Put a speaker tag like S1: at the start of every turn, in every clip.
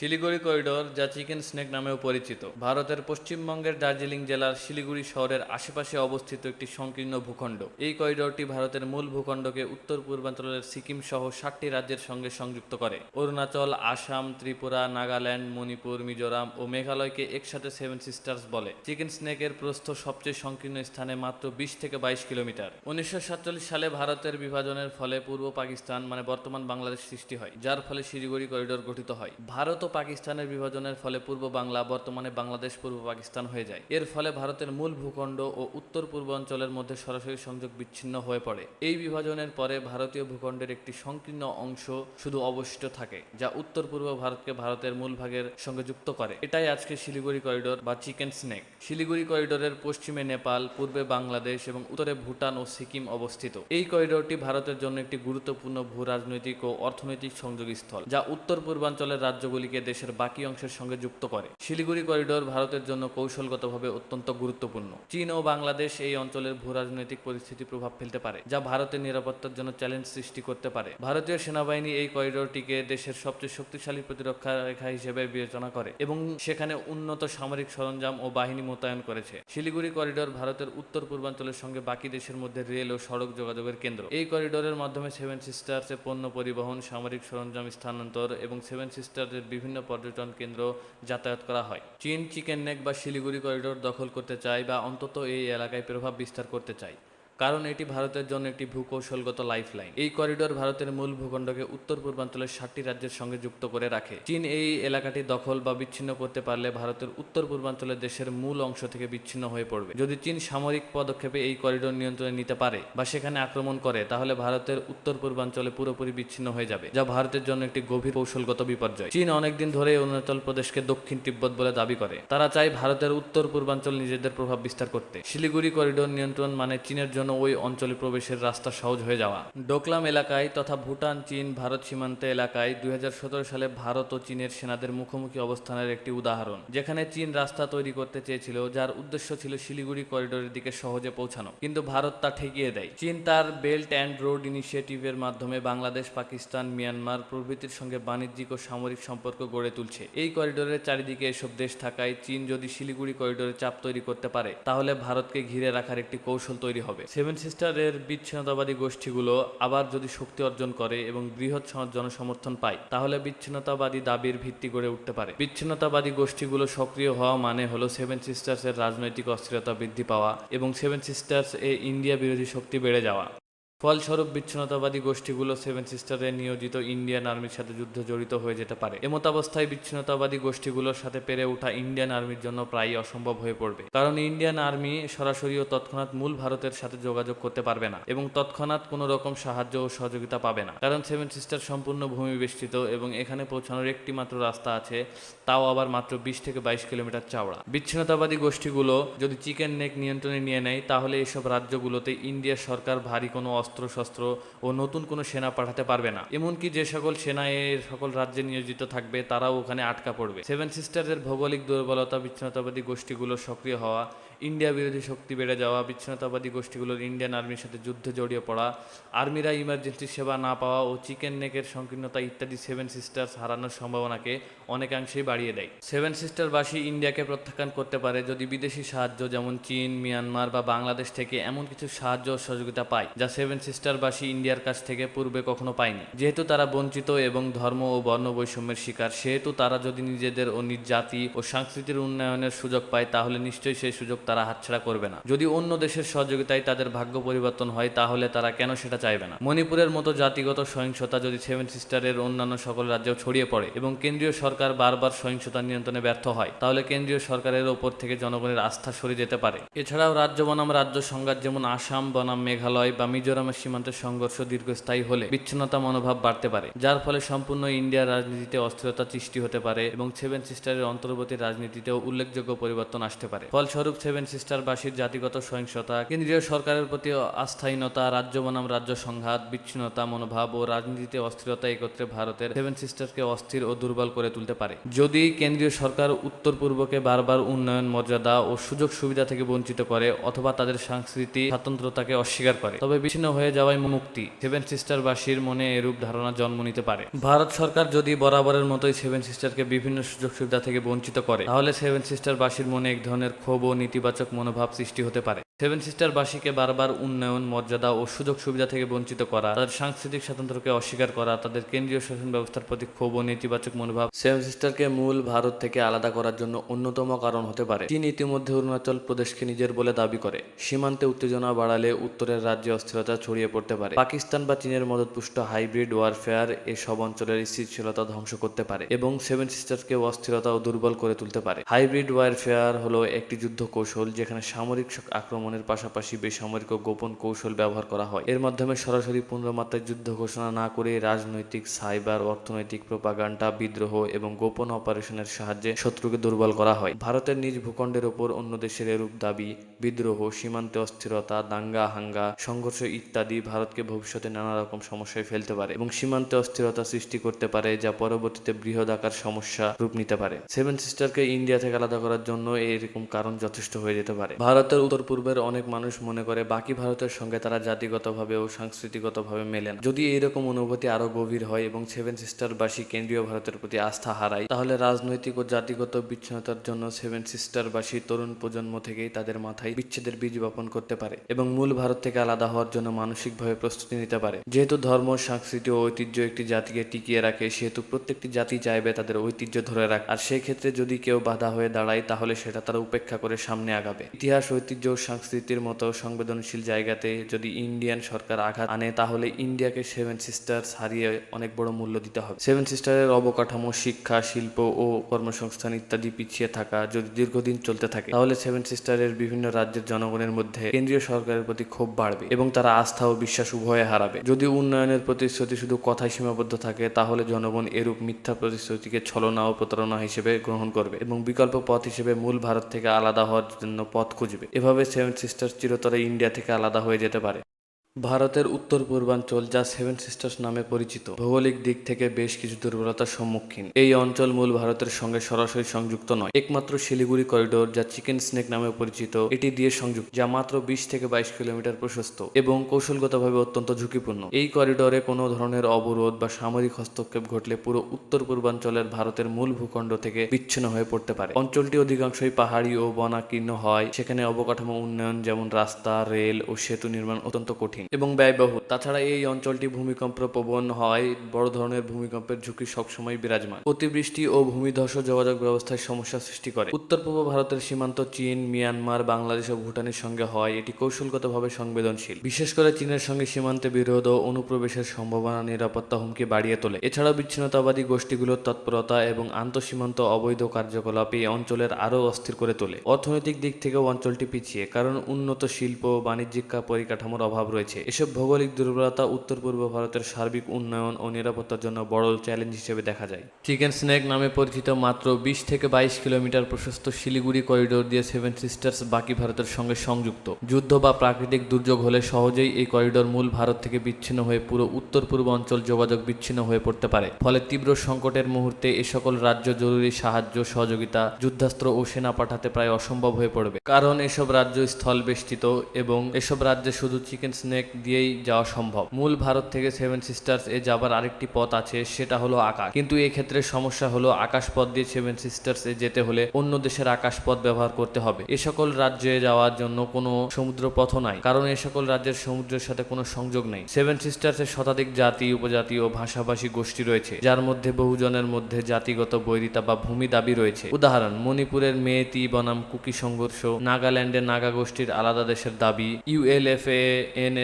S1: Siliguri corridor যা chicken snake নামেও পরিচিত। ভারতের পশ্চিমবঙ্গের দার্জিলিং জেলার শিলিগুড়ি শহরের আশেপাশে অবস্থিত একটি সংকীর্ণ ভূখণ্ড। এই করিডোরটি ভারতের মূল ভূখণ্ডকে উত্তর পূর্বাঞ্চলের সিকিম সহ ষাটটি রাজ্যের সঙ্গে সংযুক্ত করে। অরুণাচল, আসাম, ত্রিপুরা, নাগাল্যান্ড, মণিপুর, মিজোরাম ও মেঘালয়কে একসাথে সেভেন সিস্টার্স বলে। চিকেন স্নেকের প্রস্থ সবচেয়ে সংকীর্ণ স্থানে মাত্র বিশ থেকে বাইশ কিলোমিটার। উনিশশো সাতচল্লিশ সালে ভারতের বিভাজনের ফলে পূর্ব পাকিস্তান মানে বর্তমান বাংলাদেশ সৃষ্টি হয়, যার ফলে শিলিগুড়ি করিডোর গঠিত হয়। ভারত পাকিস্তানের বিভাজনের ফলে পূর্ব বাংলা, বর্তমানে বাংলাদেশ, পূর্ব পাকিস্তান হয়ে যায়। এর ফলে ভারতের মূল ভূখণ্ড ও উত্তর পূর্বাঞ্চলের মধ্যে সরাসরি সংযোগ বিচ্ছিন্ন হয়ে পড়ে। এই বিভাজনের পরে ভারতীয় ভূখণ্ডের একটি সংকীর্ণ অংশ শুধু অবশিষ্ট থাকে, যা উত্তর পূর্ব ভারতকে ভারতের মূল ভাগের সঙ্গে যুক্ত করে। এটাই আজকে শিলিগুড়ি করিডোর বা চিকেন স্নেক। শিলিগুড়ি করিডোরের পশ্চিমে নেপাল, পূর্বে বাংলাদেশ এবং উত্তরে ভুটান ও সিকিম অবস্থিত। এই করিডোরটি ভারতের জন্য একটি গুরুত্বপূর্ণ ভূ রাজনৈতিক ও অর্থনৈতিক সংযোগস্থল, যা উত্তর পূর্বাঞ্চলের রাজ্যগুলিকে দেশের বাকি অংশের সঙ্গে যুক্ত করে। শিলিগুড়ি করিডোর ভারতের জন্য কৌশলগতভাবে অত্যন্ত গুরুত্বপূর্ণ। চীন ও বাংলাদেশ এই অঞ্চলের ভূ রাজনৈতিক পরিস্থিতি প্রভাব ফেলতে পারে, যা ভারতের নিরাপত্তার জন্য চ্যালেঞ্জ সৃষ্টি করতে পারে। ভারতীয় সেনাবাহিনী এই করিডোরটিকে দেশের সবচেয়ে শক্তিশালী প্রতিরক্ষা রেখা হিসেবে বিবেচনা করে এবং সেখানে উন্নত সামরিক সরঞ্জাম ও বাহিনী মোতায়েন করেছে। শিলিগুড়ি করিডোর ভারতের উত্তর পূর্বাঞ্চলের সঙ্গে বাকি দেশের মধ্যে রেল ও সড়ক যোগাযোগের কেন্দ্র। এই করিডোরের মাধ্যমে সেভেন সিস্টার্সে পণ্য পরিবহন, সামরিক সরঞ্জাম স্থানান্তর এবং সেভেন সিস্টার্সের বিভিন্ন পর্যটন কেন্দ্র যাতায়াত করা হয়। চীন চিকেন নেক বা শিলিগুড়ি করিডোর দখল করতে চায় বা অন্তত এই এলাকায় প্রভাব বিস্তার করতে চায়। কারণ এটি ভারতের জন্য একটি ভূকৌশলগত লাইফলাইন এই করিডোর ভারতের মূল ভূখণ্ডকে উত্তর পূর্বাঞ্চলের ষাটটি রাজ্যের সঙ্গে যুক্ত করে রাখে। চীন এই এলাকাটি দখল বা বিচ্ছিন্ন করতে পারলে ভারতের উত্তর পূর্বাঞ্চলের দেশের মূল অংশ থেকে বিচ্ছিন্ন হয়ে পড়বে। যদি চীন সামরিক পদক্ষেপে এই করিডোর নিয়ন্ত্রণে নিতে পারে বা সেখানে আক্রমণ করে, তাহলে ভারতের উত্তর পূর্বাঞ্চলে পুরোপুরি বিচ্ছিন্ন হয়ে যাবে, যা ভারতের জন্য একটি গভীর কৌশলগত বিপর্যয়। চীন অনেকদিন ধরে অরুণাচল প্রদেশকে দক্ষিণ তিব্বত বলে দাবি করে। তারা চায় ভারতের উত্তর পূর্বাঞ্চল নিজেদের প্রভাব বিস্তার করতে। শিলিগুড়ি করিডোর নিয়ন্ত্রণ মানে চীনের জন্য ওই অঞ্চলে প্রবেশের রাস্তা সহজ হয়ে যাওয়া। ডোকলাম এলাকায় তথা ভুটান, চীন, ভারত সীমান্ত এলাকায় দুই হাজার সতেরো সালে ভারত ও চীনের সেনাদের মুখোমুখি অবস্থানের একটি উদাহরণ, যেখানে চীন রাস্তা তৈরি করতে চেয়েছিল, যার উদ্দেশ্য ছিল শিলিগুড়ি করিডোরের দিকে সহজে পৌঁছানো। কিন্তু ভারত তা ঠেকিয়ে দেয়। চীন তার বেল্ট অ্যান্ড রোড ইনিশিয়েটিভের মাধ্যমে বাংলাদেশ, পাকিস্তান, মিয়ানমার প্রভৃতির সঙ্গে বাণিজ্যিক ও সামরিক সম্পর্ক গড়ে তুলছে। এই করিডোরের চারিদিকে এসব দেশ থাকায় চীন যদি শিলিগুড়ি করিডোরে চাপ তৈরি করতে পারে, তাহলে ভারতকে ঘিরে রাখার একটি কৌশল তৈরি হবে। সেভেন সিস্টারের বিচ্ছিন্নতাবাদী গোষ্ঠীগুলো আবার যদি শক্তি অর্জন করে এবং বৃহৎ জনসমর্থন পায়, তাহলে বিচ্ছিন্নতাবাদী দাবির ভিত্তি গড়ে উঠতে পারে। বিচ্ছিন্নতাবাদী গোষ্ঠীগুলো সক্রিয় হওয়া মানে হলো সেভেন সিস্টার্স এর রাজনৈতিক অস্থিরতা বৃদ্ধি পাওয়া এবং সেভেন সিস্টার্স এ ইন্ডিয়া বিরোধী শক্তি বেড়ে যাওয়া। ফলস্বরূপ বিচ্ছিন্নতাবাদী গোষ্ঠীগুলো সেভেন সিস্টারে নিয়োজিত ইন্ডিয়ান আর্মির সাথে যুদ্ধে জড়িত হয়ে যেতে পারে। এমতাবস্থায় বিচ্ছিন্নতাবাদী গোষ্ঠীগুলোর সাথে পেরে ওঠা ইন্ডিয়ান আর্মির জন্য প্রায়ই অসম্ভব হয়ে পড়বে। কারণ ইন্ডিয়ান আর্মি সরাসরি ও তৎক্ষণাৎ মূল ভারতের সাথে যোগাযোগ করতে পারবে না এবং তৎক্ষণাৎ কোনো রকম সাহায্য ও সহযোগিতা পাবে না। কারণ সেভেন সিস্টার সম্পূর্ণ ভূমি বেষ্টিত এবং এখানে পৌঁছানোর একটি মাত্র রাস্তা আছে, তাও আবার মাত্র বিশ থেকে বাইশ কিলোমিটার চাওড়া। বিচ্ছিন্নতাবাদী গোষ্ঠীগুলো যদি চিকেন নেক নিয়ন্ত্রণে নিয়ে নেয়, তাহলে এসব রাজ্যগুলোতে ইন্ডিয়া সরকার ভারী কোনো অস্ত্র শস্ত্র ও নতুন কোনো সেনা পাঠাতে পারবে না। এমনকি যে সকল সেনা এর সকল রাজ্যে নিয়োজিত থাকবে, তারাও ওখানে আটকা পড়বে। সেভেন সিস্টারদের ভৌগোলিক দুর্বলতা, বিচ্ছিন্নতাবাদী গোষ্ঠীগুলো সক্রিয় হওয়া ইন্ডিয়া বিরোধী শক্তি বেড়ে যাওয়া, বিচ্ছিন্নতাবাদী গোষ্ঠীগুলোর ইন্ডিয়ান আর্মির সাথে যুদ্ধে জড়িয়ে পড়া, আর্মিরা ইমার্জেন্সি সেবা না পাওয়া ও চিকেন নেকের সংকীর্ণতা ইত্যাদি সেভেন সিস্টার্স হারানোর সম্ভাবনাকে অনেকাংশেই বাড়িয়ে দেয়। সেভেন সিস্টারবাসী ইন্ডিয়াকে প্রত্যাখ্যান করতে পারে যদি বিদেশি সাহায্য যেমন চীন, মিয়ানমার বা বাংলাদেশ থেকে এমন কিছু সাহায্য ও সহযোগিতা পায় যা সেভেন সিস্টারবাসী ইন্ডিয়ার কাছ থেকে পূর্বে কখনো পায়নি। যেহেতু তারা বঞ্চিত এবং ধর্ম ও বর্ণ বৈষম্যের শিকার, সেহেতু তারা যদি নিজেদের ও নিজ জাতি ও সংস্কৃতির উন্নয়নের সুযোগ পায়, তাহলে নিশ্চয়ই সেই সুযোগ তারা হাতছাড়া করবে না। যদি অন্য দেশের সহযোগিতায় তাদের ভাগ্য পরিবর্তন হয়, তাহলে তারা কেন সেটা চাইবে না? মণিপুরের মতো জাতিগত সহিংসতা যদি সেভেন সিস্টারের অন্যান্য সকল রাজ্যেও ছড়িয়ে পড়ে এবং কেন্দ্রীয় সরকার বারবার সহিংসতা নিয়ন্ত্রণে ব্যর্থ হয়, তাহলে কেন্দ্রীয় সরকারের ওপর থেকে জনগণের আস্থা সরে যেতে পারে। এছাড়াও রাজ্য বনাম, রাজ্য সংঘাত যেমন আসাম বনাম, মেঘালয় বা মিজোরামের সীমান্তের সংঘর্ষ দীর্ঘস্থায়ী হলে বিচ্ছিন্নতা মনোভাব বাড়তে পারে, যার ফলে সম্পূর্ণ ইন্ডিয়ার রাজনীতিতে অস্থিরতা সৃষ্টি হতে পারে এবং সেভেন সিস্টারের অন্তর্বর্তী রাজনীতিতেও উল্লেখযোগ্য পরিবর্তন আসতে পারে। ফলস্বরূপ, সেভেন সেভেন সিস্টারবাসীর জাতিগত সহিংসতা, কেন্দ্রীয় সরকারের প্রতি আস্থাহীনতা, রাজ্য বনাম রাজ্য সংঘাত, বিচ্ছিন্নতা, মনোভাব ও রাজনীতিতে অস্থিরতা একত্রে ভারতের সেভেন সিস্টারকে অস্থির ও দুর্বল করে তুলতে পারে। যদি কেন্দ্রীয় সরকার উত্তর পূর্বকে বারবার উন্নয়ন, মর্যাদা ও সুযোগ সুবিধা থেকে বঞ্চিত করে অথবা তাদের সংস্কৃতি স্বাতন্ত্রতাকে অস্বীকার করে, তবে বিচ্ছিন্ন হয়ে যাওয়াই মুক্তি। সেভেন সিস্টারবাসীর মনে এরূপ ধারণা জন্ম নিতে পারে। ভারত সরকার যদি বরাবরের মতোই সেভেন সিস্টারকে বিভিন্ন সুযোগ সুবিধা থেকে বঞ্চিত করে, তাহলে সেভেন সিস্টারবাসীর মনে এক ধরনের ক্ষোভ ও নেতিবাচক মনোভাব সৃষ্টি হতে পারে। সেভেন সিস্টারবাসীকে বারবার উন্নয়ন, মর্যাদা ও সুযোগ সুবিধা থেকে বঞ্চিত করা, তাদের সাংস্কৃতিক স্বাতন্ত্র্যকে অস্বীকার করা, তাদের কেন্দ্রীয় শাসন ব্যবস্থার প্রতি ক্ষোভ ও নেতিবাচক মনোভাব সেভেন সিস্টারকে মূল ভারত থেকে আলাদা করার জন্য অন্যতম কারণ হতে পারে। চীন ইতিমধ্যে অরুণাচল প্রদেশকে নিজের বলে দাবি করে। সীমান্তে উত্তেজনা বাড়ালে উত্তরের রাজ্যে অস্থিরতা ছড়িয়ে পড়তে পারে। পাকিস্তান বা চীনের মদতপুষ্ট হাইব্রিড ওয়ারফেয়ার এসব অঞ্চলের স্থিতিশীলতা ধ্বংস করতে পারে এবং সেভেন সিস্টারকে অস্থিরতা ও দুর্বল করে তুলতে পারে। হাইব্রিড ওয়ারফেয়ার হলো একটি যুদ্ধ কৌশল যেখানে সামরিক আক্রমণের পাশাপাশি বেসামরিক ও গোপন কৌশল ব্যবহার করা হয়। এর মাধ্যমে সরাসরি পুনর্মাত্রায় যুদ্ধ ঘোষণা না করে রাজনৈতিক, সাইবার, অর্থনৈতিক প্রোপাগান্ডা, বিদ্রোহ এবং গোপন অপারেশনের সাহায্যে শত্রুকে দুর্বল করা হয়। ভারতের নিজ ভূখণ্ডের ওপর অন্য দেশের এরূপ দাবি, বিদ্রোহ, সীমান্তে অস্থিরতা, দাঙ্গা, হাঙ্গা, সংঘর্ষ ইত্যাদি ভারতকে ভবিষ্যতে নানা রকম সমস্যায় ফেলতে পারে এবং সীমান্তে অস্থিরতা সৃষ্টি করতে পারে যা পরবর্তীতে বৃহৎ আকার সমস্যা রূপ নিতে পারে। সেভেন সিস্টারকে ইন্ডিয়া থেকে আলাদা করার জন্য এরকম কারণ যথেষ্ট হয়ে যেতে পারে। ভারতের উত্তর পূর্বের অনেক মানুষ মনে করে, বাকি ভারতের সঙ্গে তারা জাতিগতভাবে ও সাংস্কৃতিগতভাবে মেলে না। যদি এইরকম অনুভূতি আরও গভীর হয় এবং সেভেন সিস্টারবাসী কেন্দ্রীয় ভারতের প্রতি আস্থা হারায়, তাহলে রাজনৈতিক ও জাতিগত বিচ্ছিন্নতার জন্য সেভেন সিস্টারবাসী তরুণ প্রজন্ম থেকেই তাদের মাথায় বিচ্ছেদের বীজ বপন করতে পারে এবং মূল ভারত থেকে আলাদা হওয়ার জন্য মানসিকভাবে প্রস্তুতি নিতে পারে। যেহেতু ধর্ম, সংস্কৃতি ও ঐতিহ্য একটি জাতিকে টিকিয়ে রাখে, সেহেতু প্রত্যেকটি জাতি চাইবে তাদের ঐতিহ্য ধরে রাখ আর সেই ক্ষেত্রে যদি কেউ বাধা হয়ে দাঁড়ায়, তাহলে সেটা তারা উপেক্ষা করে সামনে আগাবে। ইতিহাস, ঐতিহ্য, সংস্কৃতির মতো সংবেদনশীল জায়গাতে যদি ইন্ডিয়ান সরকার আঘাত আনে, তাহলে ইন্ডিয়াকে সেভেন সিস্টার্স হারিয়ে অনেক বড় মূল্য দিতে হবে। সেভেন সিস্টারের অবকাঠামো, শিক্ষা, শিল্প ও কর্মসংস্থান ইত্যাদি পিছিয়ে থাকা যদি দীর্ঘদিন চলতে থাকে, তাহলে সেভেন সিস্টারের বিভিন্ন রাজ্যের জনগণের মধ্যে কেন্দ্রীয় সরকারের প্রতি ক্ষোভ বাড়বে এবং তারা আস্থা ও বিশ্বাস উভয়ে হারাবে। যদি উন্নয়নের প্রতিশ্রুতি শুধু কথায় সীমাবদ্ধ থাকে, তাহলে জনগণ এরূপ মিথ্যা প্রতিশ্রুতিকে ছলনা ও প্রতারণা হিসেবে গ্রহণ করবে এবং বিকল্প পথ হিসেবে মূল ভারত থেকে আলাদা হওয়ার জন্য পথ খুঁজবে। এভাবে সেভেন সিস্টার চিরতরে ইন্ডিয়া থেকে আলাদা হয়ে যেতে পারে। ভারতের উত্তর পূর্বাঞ্চল যা সেভেন সিস্টার্স নামে পরিচিত। ভৌগোলিক দিক থেকে বেশ কিছু দুর্বলতার সম্মুখীন। এই অঞ্চল মূল ভারতের সঙ্গে সরাসরি সংযুক্ত নয়। একমাত্র শিলিগুড়ি করিডোর যা চিকেন স্নেক নামে পরিচিত, এটি দিয়ে সংযুক্ত, যা মাত্র বিশ থেকে বাইশ কিলোমিটার প্রশস্ত এবং কৌশলগতভাবে অত্যন্ত ঝুঁকিপূর্ণ। এই করিডোরে কোনো ধরনের অবরোধ বা সামরিক হস্তক্ষেপ ঘটলে পুরো উত্তর পূর্বাঞ্চলের ভারতের মূল ভূখণ্ড থেকে বিচ্ছিন্ন হয়ে পড়তে পারে। অঞ্চলটি অধিকাংশই পাহাড়ি ও বনাকীর্ণ হয়। সেখানে অবকাঠামো উন্নয়ন যেমন রাস্তা, রেল ও সেতু নির্মাণ অত্যন্ত কঠিন। এবং ব্যয়বহুল। তাছাড়া এই অঞ্চলটি ভূমিকম্প প্রবণ হয়, বড় ধরনের ভূমিকম্পের ঝুঁকি সবসময় বিরাজমান। অতিবৃষ্টি ও ভূমিধস যোগাযোগ ব্যবস্থায় সমস্যা সৃষ্টি করে। উত্তর পূর্ব ভারতের সীমান্ত চীন, মিয়ানমার, বাংলাদেশ ও ভুটানের সঙ্গে হয়। এটি কৌশলগতভাবে সংবেদনশীল। বিশেষ করে চীনের সঙ্গে সীমান্তে বিরোধ ও অনুপ্রবেশের সম্ভাবনা, নিরাপত্তা হুমকি বাড়িয়ে তোলে। এছাড়াও বিচ্ছিন্নতাবাদী গোষ্ঠীগুলোর তৎপরতা এবং আন্তঃসীমান্ত অবৈধ কার্যকলাপ এই অঞ্চলের আরও অস্থির করে তোলে। অর্থনৈতিক দিক থেকেও অঞ্চলটি পিছিয়ে, কারণ উন্নত শিল্প বাণিজ্যিক পরিকাঠামোর অভাব রয়েছে। এসব ভৌগোলিক দুর্বলতা উত্তর পূর্ব ভারতের সার্বিক উন্নয়ন ও নিরাপত্তার জন্য বড় চ্যালেঞ্জ হিসেবে দেখা যায়। চিকেন স্নেক নামে পরিচিত মাত্র বিশ থেকে বাইশ কিলোমিটার প্রশস্ত শিলিগুড়ি করিডোর দিয়ে সেভেন সিস্টার্স বাকি ভারতের সঙ্গে সংযুক্ত। যুদ্ধ বা প্রাকৃতিক দুর্যোগ হলে সহজেই এই করিডোর মূল ভারত থেকে বিচ্ছিন্ন হয়ে পুরো উত্তর পূর্ব অঞ্চল যোগাযোগ বিচ্ছিন্ন হয়ে পড়তে পারে। ফলে তীব্র সংকটের মুহূর্তে এ সকল রাজ্য জরুরি সাহায্য, সহযোগিতা, যুদ্ধাস্ত্র ও সেনা পাঠাতে প্রায় অসম্ভব হয়ে পড়বে। কারণ এসব রাজ্য স্থল বেষ্টিত এবং এসব রাজ্যে শুধু চিকেন স্নেক দিয়েই যাওয়া সম্ভব। মূল ভারত থেকে সেভেন সিস্টার্স এ যাবার আরেকটি পথ আছে, সেটা হলো আকাশ। কিন্তু এই ক্ষেত্রে সমস্যা হলো আকাশ পথ দিয়ে সেভেন সিস্টার্স এ যেতে হলে অন্য দেশের আকাশ পথ ব্যবহার করতে হবে। এ সকল রাজ্যে যাওয়ার জন্য কোনো সমুদ্র পথ নাই, কারণ এ সকল রাজ্যের সমুদ্রের সাথে কোনো সংযোগ নেই। সেভেন সিস্টার্স এর শতাধিক জাতি, উপজাতি ও ভাষাভাষী গোষ্ঠী রয়েছে, যার মধ্যে বহুজনের মধ্যে জাতিগত বৈরিতা বা ভূমি দাবি রয়েছে। উদাহরণ, মণিপুরের মেয়েতি বনাম কুকি সংঘর্ষ নাগাল্যান্ডের নাগা গোষ্ঠীর আলাদা দেশের দাবি ইউএলএফএ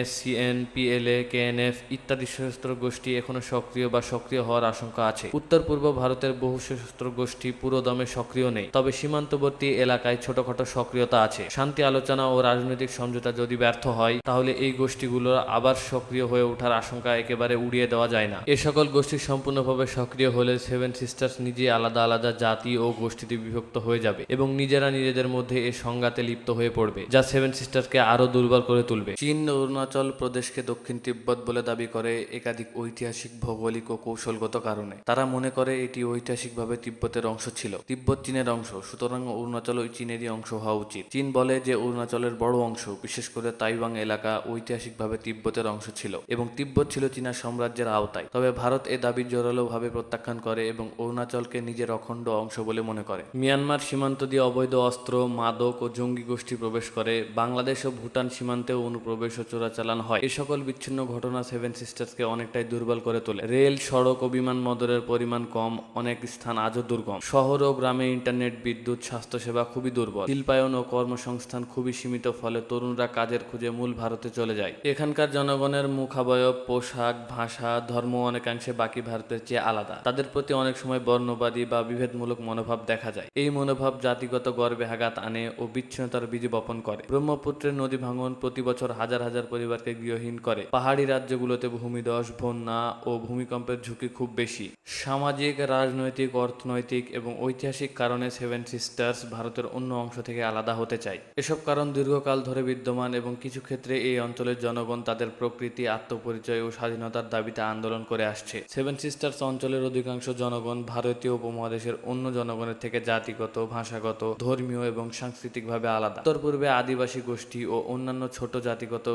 S1: এনএস পিএলএ কেএনএফ ইত্যাদি সশস্ত্র গোষ্ঠী এখনও সক্রিয় বা সক্রিয় হওয়ার আশঙ্কা আছে। উত্তর পূর্ব ভারতের বহু সশস্ত্র গোষ্ঠী পুরোদমে সক্রিয় নেই, তবে সীমান্তবর্তী এলাকায় ছোটখাটো সক্রিয়তা আছে। শান্তি আলোচনা ও রাজনৈতিক সমঝোতা যদি ব্যর্থ হয়, তাহলে এই গোষ্ঠীগুলো আবার সক্রিয় হয়ে ওঠার আশঙ্কা একেবারে উড়িয়ে দেওয়া যায় না। এ সকল গোষ্ঠী সম্পূর্ণভাবে সক্রিয় হলে সেভেন সিস্টার্স নিজে আলাদা আলাদা জাতি ও গোষ্ঠীতে বিভক্ত হয়ে যাবে এবং নিজেরা নিজেদের মধ্যে এ সংঘাতে লিপ্ত হয়ে পড়বে, যা সেভেন সিস্টারকে আরও দুর্বল করে তুলবে। চীন অরুণাচল প্রদেশকে দক্ষিণ তিব্বত বলে দাবি করে একাধিক ঐতিহাসিক, ভৌগোলিক ও কৌশলগত কারণে। তারা মনে করে এটি ঐতিহাসিকভাবে তিব্বতের অংশ ছিল। তিব্বত চীনের অংশ, সুতরাং অরুণাচল ওই চীনেরই অংশ হওয়া উচিত। চীন বলে যে অরুণাচলের বড় অংশ, বিশেষ করে তাইওয়াং এলাকা ঐতিহাসিকভাবে তিব্বতের অংশ ছিল এবং তিব্বত ছিল চীনা সাম্রাজ্যের আওতায়। তবে ভারত এ দাবি জোরালোভাবে প্রত্যাখ্যান করে এবং অরুণাচলকে নিজের অখণ্ড অংশ বলে মনে করে। মিয়ানমার সীমান্ত দিয়ে অবৈধ অস্ত্র, মাদক ও জঙ্গি গোষ্ঠী প্রবেশ করে। বাংলাদেশ ও ভুটান সীমান্তেও অনুপ্রবেশ ও চোরাচালান হয়। এই সকল বিচ্ছিন্ন ঘটনা সেভেন সিস্টার্সকে অনেকটাই দুর্বল করে তোলে। রেল, সড়ক ও বিমানবন্দরের পরিমাণ কম, অনেক স্থান আজও দুর্গম। শহর ও গ্রামে ইন্টারনেট, বিদ্যুৎ, স্বাস্থ্যসেবা খুবই দুর্বল। শিল্পায়ন ও কর্মসংস্থান খুবই সীমিত, ফলে তরুণরা কাজের খুঁজে মূল ভারতে চলে যায়। এখানকার জনগণের মুখাবয়ব, পোশাক, ভাষা, ধর্ম অনেকাংশে বাকি ভারতের চেয়ে আলাদা। তাদের প্রতি অনেক সময় বর্ণবাদী বা বিভেদমূলক মনোভাব দেখা যায়। এই মনোভাব জাতিগত গর্বে আঘাত আনে ও বিচ্ছিন্নতার বীজ বপন করে। ব্রহ্মপুত্রের নদী ভাঙন প্রতি বছর হাজার হাজার পরিবারকে গৃহহীন করে। পাহাড়ি রাজ্যগুলোতে ভূমিধস বন্যা ও ভূমিকম্পের ঝুঁকি খুব বেশি। সামাজিক, রাজনৈতিক, অর্থনৈতিক এবং ঐতিহাসিক কারণে সেভেন সিস্টার্স ভারতের অন্য অংশ থেকে আলাদা হতে চায়। এসব কারণ দীর্ঘকাল ধরে বিদ্যমান এবং কিছু ক্ষেত্রে এই অঞ্চলের জনগণ তাদের প্রকৃতি, আত্মপরিচয় ও স্বাধীনতার দাবিতে আন্দোলন করে আসছে। সেভেন সিস্টার্স অঞ্চলের অধিকাংশ জনগণ ভারতীয় উপমহাদেশের অন্য জনগণের থেকে জাতিগত, ভাষাগত, ধর্মীয় এবং সাংস্কৃতিকভাবে আলাদা। উত্তর পূর্বে আদিবাসী গোষ্ঠী ও অন্যান্য ছোট জাতিগত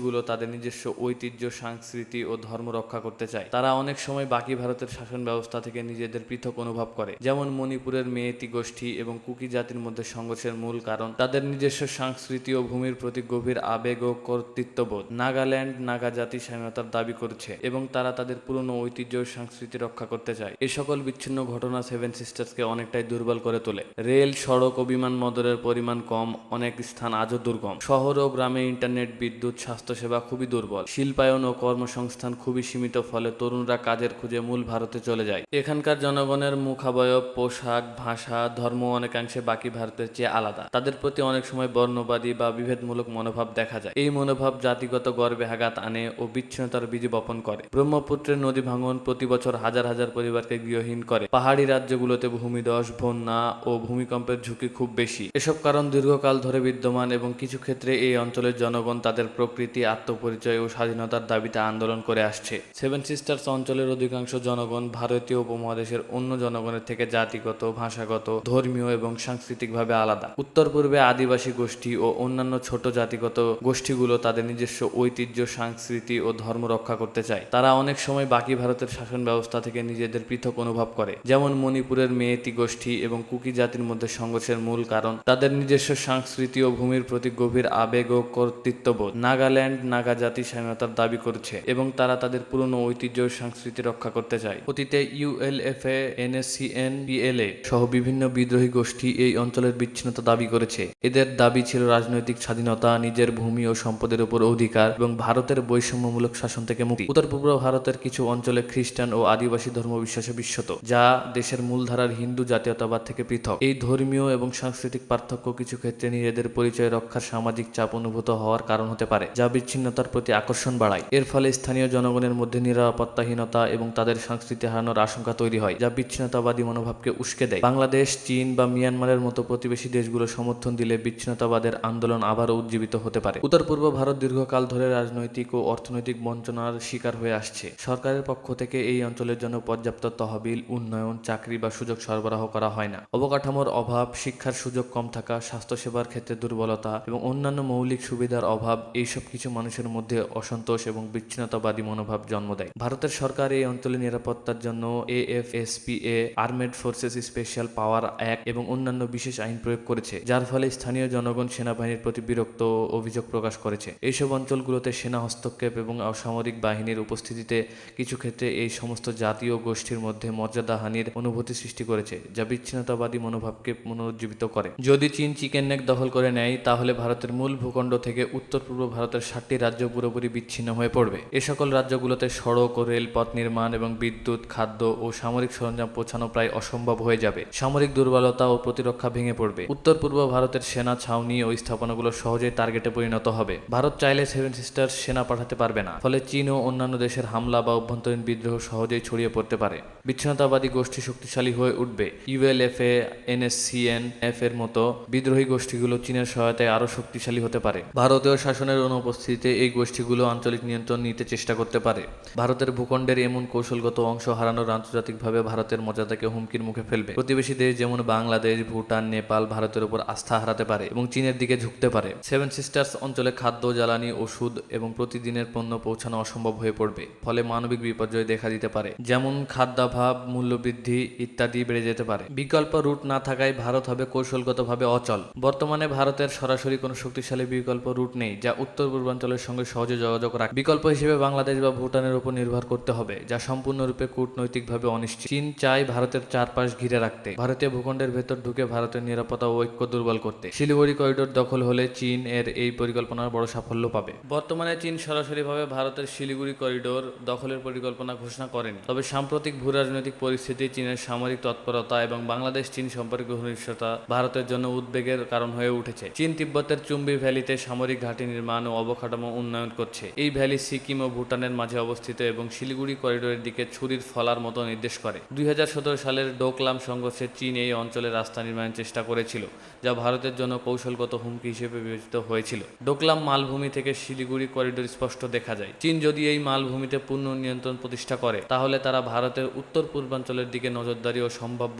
S1: গোষ্ঠীগুলো তাদের নিজস্ব ঐতিহ্য, সংস্কৃতি ও ধর্ম রক্ষা করতে চায়। তারা অনেক সময় বাকি ভারতের শাসন ব্যবস্থা থেকে নিজেদের পৃথক অনুভব করে। যেমন মণিপুরের মেয়েতি গোষ্ঠী এবং কুকি জাতির মধ্যে সংঘর্ষের মূল কারণ তাদের নিজস্ব সংস্কৃতি ও ভূমির প্রতি গভীর আবেগ ও কর্তৃত্ববোধ নাগাল্যান্ড নাগা জাতি স্বাধীনতার দাবি করছে এবং তারা তাদের পুরনো ঐতিহ্য ও সংস্কৃতি রক্ষা করতে চায়। এ সকল বিচ্ছিন্ন ঘটনা সেভেন সিস্টার্সকে অনেকটাই দুর্বল করে তোলে। রেল, সড়ক ও বিমান বিমানবন্দরের পরিমাণ কম, অনেক স্থান আজও দুর্গম। শহর ও গ্রামে ইন্টারনেট, বিদ্যুৎ স্বাস্থ্যসেবা খুবই দুর্বল। শিল্পায়ন ও কর্মসংস্থান খুবই সীমিত, ফলে তরুণরা কাজের খুঁজে মূল ভারতে চলে যায়। এখানকার জনগণের মুখাবয়ব, পোশাক, ভাষা, ধর্ম অনেকাংশে বাকি ভারতের চেয়ে আলাদা। তাদের প্রতি অনেক সময় বর্ণবাদী বা বিভেদমূলক মনোভাব দেখা যায়। এই মনোভাব জাতিগত গর্বে আঘাত আনে ও বিচ্ছিন্নতার বীজ বপন করে। ব্রহ্মপুত্রের নদী ভাঙন প্রতি বছর হাজার হাজার পরিবারকে গৃহহীন করে। পাহাড়ি রাজ্যগুলোতে ভূমিধস বন্যা ও ভূমিকম্পের ঝুঁকি খুব বেশি। এসব কারণ দীর্ঘকাল ধরে বিদ্যমান এবং কিছু ক্ষেত্রে এই অঞ্চলের জনগণ তাদের প্রকৃতি আত্মপরিচয় ও স্বাধীনতার দাবিতে আন্দোলন করে আসছে। সেভেন সিস্টার্স অঞ্চলের অধিকাংশ জনগণ ভারতীয় উপমহাদেশের অন্য জনগণের থেকে জাতিগত, ভাষাগত, ধর্মীয় এবং সাংস্কৃতিকভাবে আলাদা। উত্তর পূর্বে আদিবাসী গোষ্ঠী ও অন্যান্য ছোট জাতিগত গোষ্ঠীগুলো তাদের নিজস্ব ঐতিহ্য, সংস্কৃতি ও ধর্ম রক্ষা করতে চায়। তারা অনেক সময় বাকি ভারতের শাসন ব্যবস্থা থেকে নিজেদের পৃথক অনুভব করে। যেমন মণিপুরের মেয়েতি গোষ্ঠী এবং কুকি জাতির মধ্যে সংঘর্ষের মূল কারণ, তাদের নিজস্ব সংস্কৃতি ও ভূমির প্রতি গভীর আবেগ ও কর্তৃত্ববোধ। নাগাল্যান্ড নাগা জাতি স্বাধীনতার দাবি করছে এবং তারা তাদের পুরনো ঐতিহ্য সংস্কৃতি রক্ষা করতে চায়। অতীতে ইউএলএফএ এনএসসিএন বিএলএ সহ বিভিন্ন বিদ্রোহী গোষ্ঠী এই অঞ্চলের বিচ্ছিন্নতা দাবি করেছে। এদের দাবি ছিল রাজনৈতিক স্বাধীনতা, নিজের ভূমি ও সম্পদের উপর অধিকার এবং ভারতের বৈষম্যমূলক শাসন থেকে মুক্তি। উত্তর পূর্ব ভারতের কিছু অঞ্চলে খ্রিস্টান ও আদিবাসী ধর্ম বিশ্বাসে বিশ্বত, যা দেশের মূলধারার হিন্দু জাতীয়তাবাদ থেকে পৃথক। এই ধর্মীয় এবং সাংস্কৃতিক পার্থক্য কিছু ক্ষেত্রে নিজেদের পরিচয় রক্ষার সামাজিক চাপ অনুভূত হওয়ার কারণ হতে পারে, যা বিচ্ছিন্নতার প্রতি আকর্ষণ বাড়ায়। এর ফলে স্থানীয় জনগণের মধ্যে নিরাপত্তাহীনতা এবং তাদের সংস্কৃতি হারানোর আশঙ্কা তৈরি হয়, যা বিচ্ছিন্নতাবাদী মনোভাবকে উস্কে দেয়। বাংলাদেশ, চীন বা মিয়ানমারের মতো প্রতিবেশী দেশগুলো সমর্থন দিলে বিচ্ছিন্নতাবাদের আন্দোলন আবারও উজ্জীবিত হতে পারে। উত্তর পূর্ব ভারত দীর্ঘকাল ধরে রাজনৈতিক ও অর্থনৈতিক বঞ্চনার শিকার হয়ে আসছে। সরকারের পক্ষ থেকে এই অঞ্চলের জন্য পর্যাপ্ত তহবিল, উন্নয়ন, চাকরি বা সুযোগ সরবরাহ করা হয় না। অবকাঠামোর অভাব, শিক্ষার সুযোগ কম থাকা, স্বাস্থ্যসেবার ক্ষেত্রে দুর্বলতা এবং অন্যান্য মৌলিক সুবিধার অভাব, এইসব কিছু মানুষের মধ্যে অসন্তোষ এবং বিচ্ছিন্নতাবাদী মনোভাব জন্ম দেয়। ভারতের সরকার এই অঞ্চলের নিরাপত্তার জন্য AFSPA, armed forces special power act এবং অন্যান্য বিশেষ আইন প্রয়োগ করেছে, যার ফলে স্থানীয় জনগণ সেনাবাহিনীর প্রতি বিরক্ত অভিযোগ প্রকাশ করেছে। এইসব অঞ্চলগুলোতে সেনা হস্তক্ষেপ এবং অসামরিক বাহিনীর উপস্থিতিতে কিছু ক্ষেত্রে এই সমস্ত জাতীয় গোষ্ঠীর মধ্যে মর্যাদাহানির অনুভূতি সৃষ্টি করেছে, যা বিচ্ছিন্নতাবাদী মনোভাবকে পুনরুজ্জীবিত করে। যদি চীন চিকেন নেক দখল করে নেয়, তাহলে ভারতের মূল ভূখণ্ড থেকে উত্তর পূর্ব ভারতের ষাটটি রাজ্য পুরোপুরি বিচ্ছিন্ন হয়ে পড়বে। এ সকল রাজ্যগুলোতে সড়ক ও রেলপথ নির্মাণ এবং বিদ্যুৎ, খাদ্য ও সামরিক সরঞ্জাম পৌঁছানো প্রায় অসম্ভব হয়ে যাবে। সামরিক দুর্বলতা ও প্রতিরক্ষা ভেঙে পড়বে। উত্তর পূর্ব ভারতের সেনা ছাউনি ও স্থাপনাগুলো সহজেই টার্গেটে পরিণত হবে। ভারত চাইলে সেভেন সিস্টার সেনা পাঠাতে পারবে না, ফলে চীন ও অন্যান্য দেশের হামলা বা অভ্যন্তরীণ বিদ্রোহ সহজেই ছড়িয়ে পড়তে পারে। বিচ্ছিন্নতাবাদী গোষ্ঠী শক্তিশালী হয়ে উঠবে। ইউএলএফএ এনএসসিএন এফ এর মতো বিদ্রোহী গোষ্ঠীগুলো চীনের সহায়তায় আরও শক্তিশালী হতে পারে। ভারতীয় শাসনের অনুপস্থিতিতে এই গোষ্ঠীগুলো আঞ্চলিক নিয়ন্ত্রণ নিতে চেষ্টা করতে পারে। ভারতের ভূখণ্ডের এমন কৌশলগত অংশ হারানোর আন্তর্জাতিকভাবে ভারতের মর্যাদাকে হুমকির মুখে ফেলবে। প্রতিবেশী দেশ যেমন বাংলাদেশ, ভুটান, নেপাল ভারতের উপর আস্থা হারাতে পারে এবং চীনের দিকে ঝুঁকতে পারে। সেভেন সিস্টার্স অঞ্চলে খাদ্য, জ্বালানি, ওষুধ এবং প্রতিদিনের পণ্য পৌঁছানো অসম্ভব হয়ে পড়বে, ফলে মানবিক বিপর্যয় দেখা দিতে পারে। যেমন খাদ্যাভাব, মূল্যবৃদ্ধি ইত্যাদি বেড়ে যেতে পারে। বিকল্প রুট না থাকায় ভারত হবে কৌশলগতভাবে অচল। বর্তমানে ভারতের সরাসরি কোনো শক্তিশালী বিকল্প রুট নেই, যা উত্তর পূর্বাঞ্চলের সঙ্গে সহজে যোগাযোগ রাখে বিকল্প হিসেবে বাংলাদেশ বা ভুটানের উপর নির্ভর করতে হবে, যা সম্পূর্ণরূপে কূটনৈতিকভাবে অনিশ্চিত। চীন চায় ভারতের চারপাশ ঘিরে রাখতে। ভারতীয় ভূখণ্ডের ভেতর ঢুকে ভারতের নিরাপত্তা ও ঐক্য দুর্বল করতে। শিলিগুড়ি করিডোর দখল হলে চীন এর এই পরিকল্পনার বড় সাফল্য পাবে। বর্তমানে চীন সরাসরিভাবে ভারতের শিলিগুড়ি করিডোর দখলের পরিকল্পনা ঘোষণা করেনি। তবে সাম্প্রতিক ভূ রাজনৈতিক পরিস্থিতি, চীনের সামরিক তৎপরতা এবং বাংলাদেশ চীন সম্পর্কে ঘনিষ্ঠতা ভারতের জন্য উদ্বেগের কারণ হয়ে উঠেছে। চীন তিব্বতের চুম্বি ভ্যালিতে সামরিক ঘাঁটি নির্মাণ ও অবকাঠামো উন্নয়ন করছে। এই ভ্যালি সিকিম ও ভুটানের মাঝে অবস্থিত এবং শিলিগুড়ি করিডোরের দিকে ছুরির ফলার মতো নির্দেশ করে। দুই সালের ডোকলাম সংঘর্ষে চীন এই অঞ্চলে রাস্তা নির্মাণের চেষ্টা করেছিল, যা ভারতের জন্য কৌশলগত হুমকি হিসেবে বিবেচিত হয়েছিল। ডোকলাম মালভূমি থেকে শিলিগুড়ি করিডোর স্পষ্ট দেখা যায়। চীন যদি এই মালভূমিতে পূর্ণ নিয়ন্ত্রণ প্রতিষ্ঠা করে, তাহলে তারা ভারতের উত্তর পূর্বাঞ্চলের দিকে নজরদারি ও সম্ভাব্য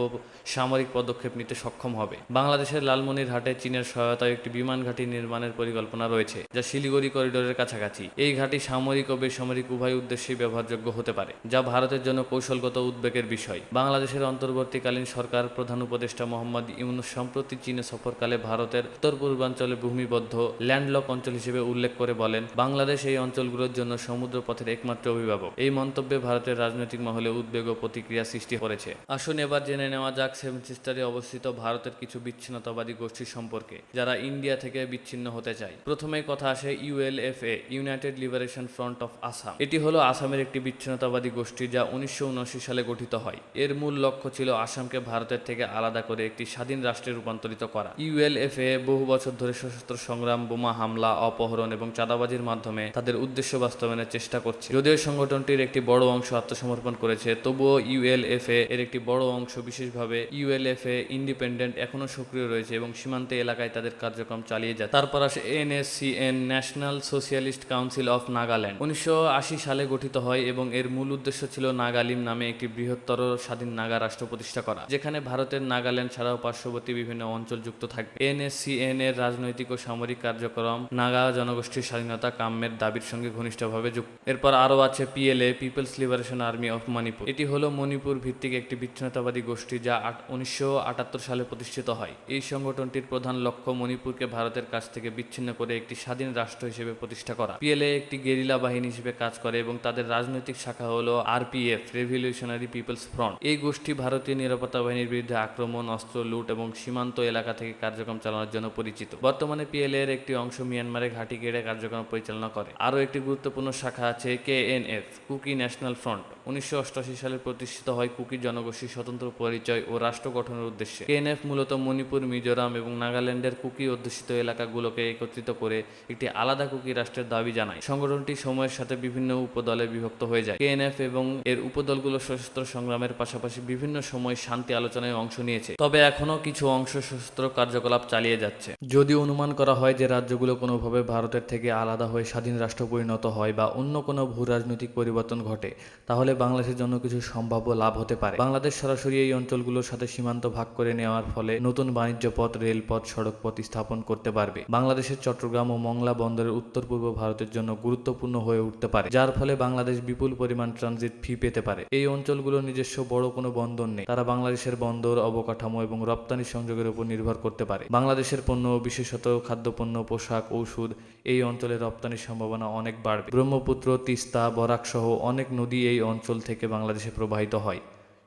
S1: সামরিক পদক্ষেপ নিতে সক্ষম হবে। বাংলাদেশের লালমনিরহাটে চীনের সহায়তায় একটি বিমান ঘাঁটি নির্মাণের পরিকল্পনা রয়েছে, যা শিলিগুড়ি করিডোরের কাছাকাছি। এই ঘাঁটি সামরিক ও বেসামরিক উভয় উদ্দেশ্যেই ব্যবহারযোগ্য হতে পারে, যা ভারতের জন্য কৌশলগত উদ্বেগের বিষয়। বাংলাদেশের অন্তর্বর্তীকালীন সরকার প্রধান উপদেষ্টা মোহাম্মদ ইউনুস সম্প্রতি চীনে সফরকালে ভারতের উত্তর পূর্বাঞ্চলে ভূমিবদ্ধ ল্যান্ডলক অঞ্চল হিসেবে উল্লেখ করে বলেন, বাংলাদেশ এই অঞ্চলগুলোর জন্য সমুদ্র পথের একমাত্র অভিভাবক। এই মন্তব্যে ভারতের রাজনৈতিক মহলে উদ্বেগ ও প্রতিক্রিয়া সৃষ্টি করেছে। আসুন এবার জেনে নেওয়া যাক সেভেন সিস্টারে অবস্থিত ভারতের কিছু বিচ্ছিন্নতাবাদী গোষ্ঠী সম্পর্কে, যারা ইন্ডিয়া থেকে বিচ্ছিন্ন হতে চায়। প্রথমে কথা আসে ULFA united liberation front of Assam এটি হলো আসামের একটি বিচ্ছিন্নতাবাদী গোষ্ঠী যা উনিশশো উনআশি সালে গঠিত হয়। এর মূল লক্ষ্য ছিল আসামকে ভারতের থেকে আলাদা করে একটি স্বাধীন রাষ্ট্রে রূপান্তরিত করা। ইউএলএফএ বহু বছর ধরে সশস্ত্র সংগ্রাম, বোমা হামলা, অপহরণ এবং চাঁদাবাজির মাধ্যমে তাদের উদ্দেশ্য বাস্তবায়নের চেষ্টা করছে। যদিও সংগঠনটির একটি বড় অংশ আত্মসমর্পণ করেছে, তবুও ইউএলএফএ এর একটি বড় অংশ বিশেষভাবে ইউএলএফএ ইন্ডিপেন্ডেন্ট, এখনও সক্রিয় রয়েছে এবং সীমান্তে এলাকায় তাদের কার্যক্রম চালিয়ে যায় তারপর আসে NSCN national socialist council of Nagaland. উনিশশো আশি সালে গঠিত হয় এবং এর মূল উদ্দেশ্য ছিল নাগালিম নামে একটি বৃহত্তর স্বাধীন নাগা রাষ্ট্র প্রতিষ্ঠা করা, যেখানে ভারতের নাগাল্যান্ড ছাড়াও পার্শ্ববর্তী বিভিন্ন অঞ্চল যুক্ত থাকবে। এনএসসিএন এর রাজনৈতিক ও সামরিক কার্যক্রম নাগা জনগোষ্ঠীর স্বাধীনতা কাম্যের দাবির সঙ্গে ঘনিষ্ঠভাবে যুক্ত। এরপর আরও আছে PLA, people's liberation army of Manipur. এটি হলো মণিপুর ভিত্তিক একটি বিচ্ছিন্নতাবাদী গোষ্ঠী যা উনিশশো আটাত্তর সালে প্রতিষ্ঠিত হয়। এই সংগঠনটির প্রধান লক্ষ্য মণিপুরকে ভারতের কাছ থেকে বিচ্ছিন্ন করে একটি স্বাধীন রাষ্ট্র হিসেবে প্রতিষ্ঠা করা। পিএলএ একটি গেরিলা বাহিনী হিসেবে কাজ করে এবং তাদের রাজনৈতিক শাখা হলো আরপিএফ রেভলিউশনারি পিপলস ফ্রন্ট এই গোষ্ঠী ভারতীয় নিরাপত্তা বাহিনীর বিরুদ্ধে আক্রমণ, অস্ত্র, লুট এবং সীমান্ত এলাকা থেকে কার্যক্রম চালানোর জন্য পরিচিত। বর্তমানে পিএলএ এর একটি অংশ মিয়ানমারে ঘাঁটি গেড়ে কার্যক্রম পরিচালনা করে। আরও একটি গুরুত্বপূর্ণ শাখা আছে কেএনএফ, কুকি ন্যাশনাল ফ্রন্ট। উনিশশো অষ্টআশি সালে প্রতিষ্ঠিত হয় কুকি জনগোষ্ঠীর স্বতন্ত্র পরিচয় ও রাষ্ট্র গঠনের উদ্দেশ্যে। কেএনএফ মূলত মণিপুর, মিজোরাম এবং নাগাল্যান্ডের কুকি অধ্যুষিত এলাকাগুলোকে একত্রিত করে একটি আলাদা কুকি রাষ্ট্রের দাবি জানায়। সংগঠনটি সময়ের সাথে বিভিন্ন উপদলে বিভক্ত হয়ে যায়। কেএনএফ এবং এর উপদলগুলো সশস্ত্র সংগ্রামের পাশাপাশি বিভিন্ন সময় শান্তি আলোচনায় অংশ নিয়েছে। তবে এখনও কিছু অংশ সশস্ত্র কার্যকলাপ চালিয়ে যাচ্ছে। যদি অনুমান করা হয় যে রাজ্যগুলো কোনোভাবে ভারতের থেকে আলাদা হয়ে স্বাধীন রাষ্ট্র পরিণত হয় বা অন্য কোনো ভূ রাজনৈতিক পরিবর্তন ঘটে, তাহলে বাংলাদেশের জন্য কিছু সম্ভাব্য লাভ হতে পারে। বাংলাদেশ সরাসরি এই অঞ্চলগুলোর সাথে সীমান্ত ভাগ করে নেওয়ার ফলে নতুন বাণিজ্য পথ রেলপথ সড়ক পথ স্থাপন করতে পারবে। বাংলাদেশের চট্টগ্রাম ও মংলা বন্দরের উত্তর পূর্ব ভারতের জন্য গুরুত্বপূর্ণ হয়ে উঠতে পারে, যার ফলে বাংলাদেশ বিপুল পরিমাণ ট্রানজিট ফি পেতে পারে। এই অঞ্চলগুলো নিজস্ব বড় কোনো বন্দর নেই। তারা বাংলাদেশের বন্দর, অবকাঠামো এবং রপ্তানি সংযোগের উপর নির্ভর করতে পারে। বাংলাদেশের পণ্য, বিশেষত খাদ্যপণ্য, পোশাক ঔষধ এই অঞ্চলে রপ্তানির সম্ভাবনা অনেক বাড়বে। ব্রহ্মপুত্র, তিস্তা বরাক সহ অনেক নদী এই অঞ্চল থেকে বাংলাদেশে প্রবাহিত হয়।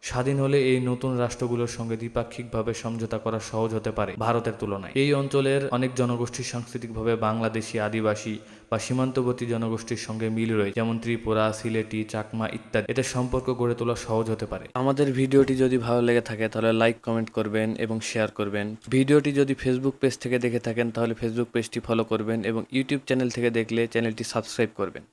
S1: স্বাধীন হলে এই নতুন রাষ্ট্রগুলোর সঙ্গে দ্বিপাক্ষিকভাবে সমঝোতা করা সহজ হতে পারে ভারতের তুলনায়। এই অঞ্চলের অনেক জনগোষ্ঠী সাংস্কৃতিকভাবে বাংলাদেশি, আদিবাসী বা সীমান্তবর্তী জনগোষ্ঠীর সঙ্গে মিল রয়েছে, যেমন ত্রিপুরা, সিলেটি, চাকমা ইত্যাদি। এতে সম্পর্ক গড়ে তোলা সহজ হতে পারে। আমাদের ভিডিওটি যদি ভালো লেগে থাকে, তাহলে লাইক কমেন্ট করবেন এবং শেয়ার করবেন। ভিডিওটি যদি ফেসবুক পেজ থেকে দেখে থাকেন, তাহলে ফেসবুক পেজটি ফলো করবেন এবং ইউটিউব চ্যানেল থেকে দেখলে চ্যানেলটি সাবস্ক্রাইব করবেন।